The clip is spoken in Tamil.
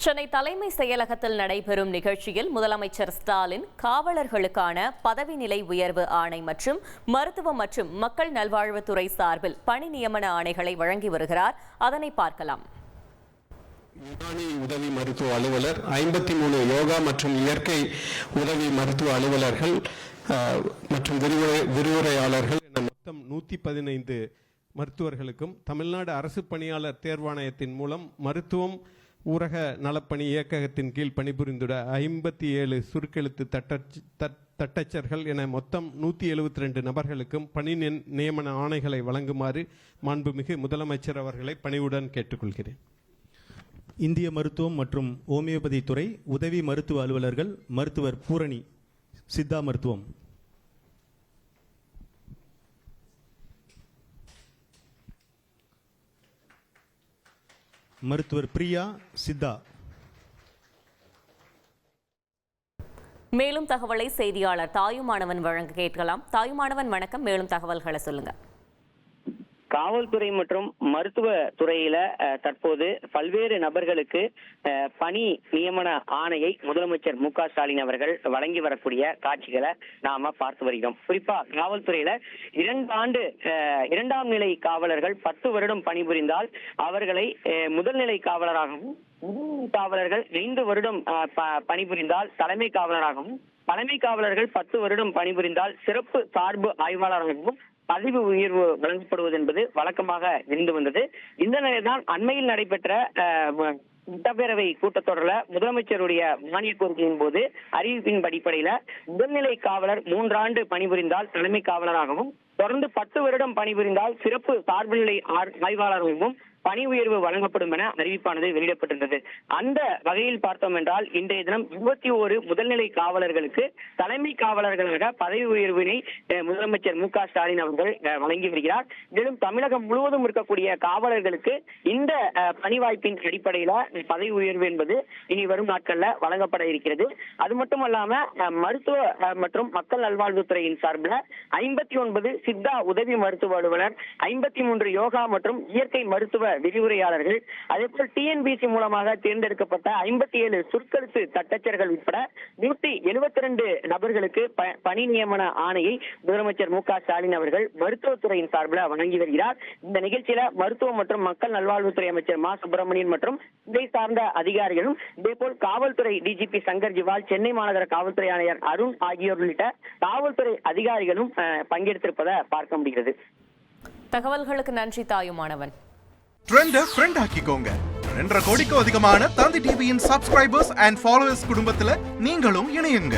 சென்னை தலைமை செயலகத்தில் நடைபெறும் நிகழ்ச்சியில் முதலமைச்சர் ஸ்டாலின் காவலர்களுக்கான பதவி நிலை உயர்வு ஆணை மற்றும் மருத்துவம் மற்றும் மக்கள் நல்வாழ்வுத்துறை சார்பில் பணி நியமன ஆணைகளை வழங்கி வருகிறார். அதனை பார்க்கலாம். யுனானி உதவி மருத்துவ அலுவலர் ஐம்பத்தி மூணு யோகா மற்றும் இயற்கை உதவி மருத்துவ அலுவலர்கள் மற்றும் விரிவுரை விரிவுரையாளர்கள் என மொத்தம் நூற்றி பதினைந்து மருத்துவர்களுக்கும் தமிழ்நாடு அரசு பணியாளர் தேர்வாணையத்தின் மூலம் மருத்துவம் ஊரக நலப்பணி இயக்ககத்தின் கீழ் பணிபுரிந்துள்ள ஐம்பத்தி ஏழு சுருக்கெழுத்து தட்டச் தட்- தட்டச்சர்கள் என மொத்தம் நூற்றி எழுபத்தி ரெண்டு நபர்களுக்கும் பணி நியமன ஆணைகளை வழங்குமாறு மாண்புமிகு முதலமைச்சர் அவர்களை பணிவுடன் கேட்டுக்கொள்கிறேன். இந்திய மருத்துவம் மற்றும் ஹோமியோபதி துறை உதவி மருத்துவ அலுவலர்கள் மருத்துவர் பூரணி சித்தா மருத்துவம். மருத்துவர் பிரியா சித்தா. மேலும் தகவலை செய்தியாளர் தாயுமானவன் வழங்க கேட்கலாம். தாயுமானவன் வணக்கம். மேலும் தகவல்களை சொல்லுங்க. காவல்துறை மற்றும் மருத்துவ துறையில தற்போது பல்வேறு நபர்களுக்கு அஹ், பணி நியமன ஆணையை முதலமைச்சர் மு க ஸ்டாலின் அவர்கள் வழங்கி வரக்கூடிய காட்சிகளை நாம பார்த்து வருகிறோம். குறிப்பா காவல்துறையில இரண்டு ஆண்டு அஹ், இரண்டாம் நிலை காவலர்கள் பத்து வருடம் பணிபுரிந்தால் அவர்களை அஹ், முதல்நிலை காவலராகவும் காவலர்கள் ஐந்து வருடம் அஹ், ப- பணிபுரிந்தால் தலைமை காவலராகவும் தலைமை காவலர்கள் பத்து வருடம் பணிபுரிந்தால் சிறப்பு சார்பு ஆய்வாளராகவும் பதவி உயர்வு வழங்கப்படுவது என்பது வழக்கமாக இருந்து வந்தது. இந்த நிலையில்தான் அண்மையில் நடைபெற்ற சட்டப்பேரவை கூட்டத்தொடர்ல முதலமைச்சருடைய மானிய கோரிக்கையின் போது அறிவிப்பின் அடிப்படையில முதல்நிலை காவலர் மூன்றாண்டு பணிபுரிந்தால் தலைமை காவலராகவும் தொடர்ந்து பத்து வருடம் பணிபுரிந்தால் சிறப்பு சார்புநிலை ஆர்- ஆய்வாளர்களுக்கும் பணி உயர்வு வழங்கப்படும் என அறிவிப்பானது வெளியிடப்பட்டிருந்தது. அந்த வகையில் பார்த்தோம் என்றால் இன்றைய தினம் இருபத்தி ஓரு முதல்நிலை காவலர்களுக்கு தலைமை காவலர்களாக பதவி உயர்வினை முதலமைச்சர் மு க ஸ்டாலின் அவர்கள் வழங்கி வருகிறார். மேலும் தமிழகம் முழுவதும் இருக்கக்கூடிய காவலர்களுக்கு இந்த பணிவாய்ப்பின் பணி வாய்ப்பின் அடிப்படையில பதவி உயர்வு என்பது இனி வரும் நாட்கள்ல வழங்கப்பட இருக்கிறது. அது மட்டுமல்லாம அல்லாம மருத்துவ மற்றும் மக்கள் நல்வாழ்வுத்துறையின் சார்பில் ஐம்பத்தி ஒன்பது சித்தா உதவி மருத்துவ அலுவலர் ஐம்பத்தி மூன்று யோகா மற்றும் இயற்கை மருத்துவ விரிவுரையாளர்கள் அதேபோல் டிஎன்பிசி மூலமாக தேர்ந்தெடுக்கப்பட்ட ஐம்பத்தி ஏழு சுற்கழுத்து தட்டச்சர்கள் உட்பட நூத்தி எழுபத்தி ரெண்டு நபர்களுக்கு ப- பணி நியமன ஆணையை முதலமைச்சர் மு க ஸ்டாலின் அவர்கள் மருத்துவத்துறையின் சார்பில் வழங்கி வருகிறார். இந்த நிகழ்ச்சியில மருத்துவ மற்றும் மக்கள் நல்வாழ்வுத்துறை அமைச்சர் மா. சுப்பிரமணியன் மற்றும் இதை சார்ந்த அதிகாரிகளும் இதேபோல் காவல்துறை டிஜிபி சங்கர் ஜிவால் சென்னை மாநகர காவல்துறை ஆணையர் அருண் ஆகியோர் உள்ளிட்ட காவல்துறை அதிகாரிகளும் பங்கெடுத்திருப்பதை பார்க்க முடிகிறது. தகவல்களுக்கு நன்றி தாயுமானவன். ட்ரெண்ட ஃப்ரெண்ட் ஆக்கிக்கோங்க. ரெண்டரை கோடிக்கும் அதிகமான தந்தி டிவியின் சப்ஸ்கிரைபர்ஸ் அண்ட் ஃபாலோவர்ஸ் குடும்பத்துல நீங்களும் இணையுங்க.